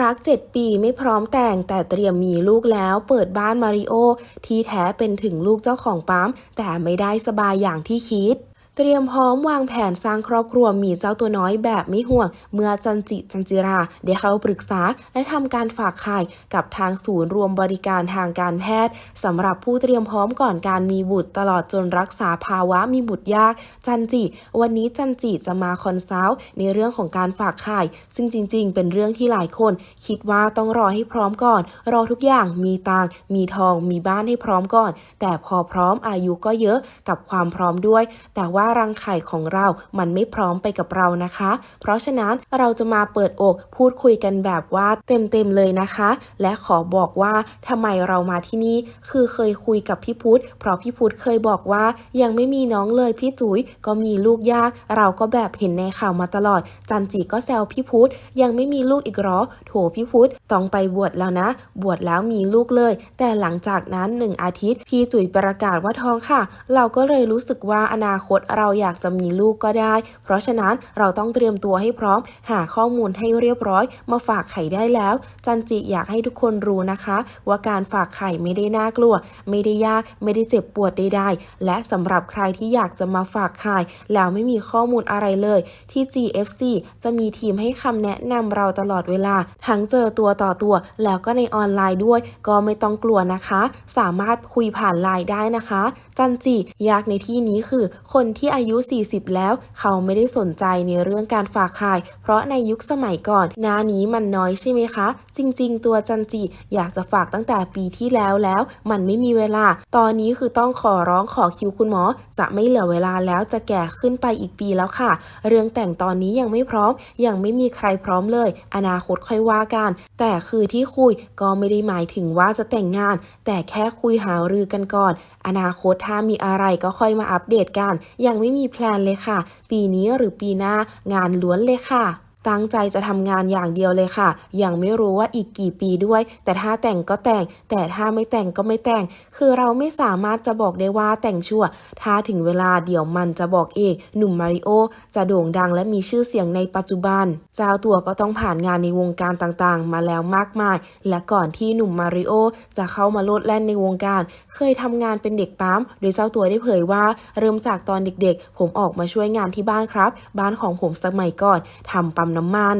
รัก 7 ปีไม่พร้อมแต่งแต่เตรียมมีลูกแล้ว เปิดบ้านมาริโอที่แท้เป็นถึงลูกเจ้าของปั๊มแต่ไม่ได้สบายอย่างที่คิด เตรียมพร้อมวางแผนสร้างครอบครัวมีเจ้าตัวน้อยแบบไม่ห่วง เมื่อจันจิจันจิราได้เข้าปรึกษา และทำการฝากไข่กับทางศูนย์รวมบริการทางการแพทย์สำหรับผู้เตรียมพร้อมก่อนการมีบุตรตลอดจนรักษาภาวะมีบุตรยาก จันจิ วันนี้จันจิจะมาคอนซัลท์ในเรื่องของการฝากไข่ซึ่งจริง ๆ เป็นเรื่องที่หลายคน คิดว่าต้องรอให้พร้อมก่อน รอทุกอย่างมีตังมีทองมีบ้านให้พร้อมก่อน แต่พอพร้อมอายุก็เยอะกับความพร้อมด้วย แต่ว่ารังไข่ของเรา มันไม่พร้อมไปกับเรานะคะ เพราะฉะนั้นเราจะมาเปิดอกพูดคุยกันแบบว่าเต็มๆเลยนะคะ และขอบอกว่าทำไมเรามาที่นี่ คือเคยคุยกับพี่พุธเพราะพี่พุธเคยบอกว่ายังไม่มีน้องเลยพี่จุ๋ยก็มีลูกยาก เราก็แบบเห็นในข่าวมาตลอด จันจีก็แซวพี่พุธยังไม่มีลูกอีกหรอ โถพี่พุธ ต้องไปบวชแล้วนะ บวชแล้วมีลูกเลย แต่หลังจากนั้นหนึ่งอาทิตย์ พี่จุ๋ยประกาศว่าท้องค่ะ เราก็เลยรู้สึกว่าอนาคตเราอยากจะมีลูกก็ได้ เพราะฉะนั้นเราต้องเตรียมตัวให้พร้อม หาข้อมูลให้เรียบร้อย มาฝากไข่ได้แล้ว จันจิอยากให้ทุกคนรู้นะคะ ว่าการฝากไข่ไม่ได้น่ากลัว ไม่ได้ยากไม่ได้เจ็บปวดใดๆและสำหรับใครที่อยากจะมาฝากไข่แล้วไม่มีข้อมูลอะไรเลย ที่ GFC จะมีทีมให้คำแนะนำเราตลอดเวลา ทั้งเจอตัวต่อตัว แล้วก็ในออนไลน์ด้วย ก็ไม่ต้องกลัวนะคะ สามารถคุยผ่านไลน์ได้นะคะ จันจิยากในที่นี้คือ คนที่อายุ 40 แล้ว เขาไม่ได้สนใจในเรื่องการฝากไข่เพราะในยุคสมัยก่อนหนานี้มันน้อยใช่ไหมคะ จริง ๆ ตัวจันจิอยากจะฝากตั้งแต่ปีที่แล้วแล้ว มันไม่มีเวลา ตอนนี้คือต้องขอร้องขอคิวคุณหมอ จะไม่เหลือเวลาแล้วจะแก่ขึ้นไปอีกปีแล้วค่ะ เรื่องแต่งตอนนี้ยังไม่พร้อม ยังไม่มีใครพร้อมเลย อนาคตค่อยว่ากัน แต่แต่คือที่คุยก็ไม่ได้หมายถึงว่าจะแต่งงาน แต่แค่คุยหารือกันก่อน อนาคตถ้ามีอะไรก็ค่อยมาอัปเดตกัน ยังไม่มีแพลนเลยค่ะ ปีนี้หรือปีหน้างานล้วนเลยค่ะ ตั้งใจจะทำงานอย่างเดียวเลยค่ะ ยังไม่รู้ว่าอีกกี่ปีด้วย แต่ถ้าแต่งก็แต่ง แต่ถ้าไม่แต่งก็ไม่แต่ง คือเราไม่สามารถจะบอกได้ว่าแต่งชั่ว ถ้าถึงเวลาเดี๋ยวมันจะบอกเอง หนุ่มมาริโอจะโด่งดังและมีชื่อเสียงในปัจจุบัน เจ้าตัวก็ต้องผ่านงานในวงการต่างๆ มาแล้วมากมาย และก่อนที่หนุ่มมาริโอจะเข้ามาโลดแล่นในวงการ เคยทำงานเป็นเด็กปั๊ม โดยเจ้าตัวได้เผยว่า เริ่มจากตอนเด็กๆ ผมออกมาช่วยงานที่บ้านครับ บ้านของผมสมัยก่อนทำปั๊มน้ำมัน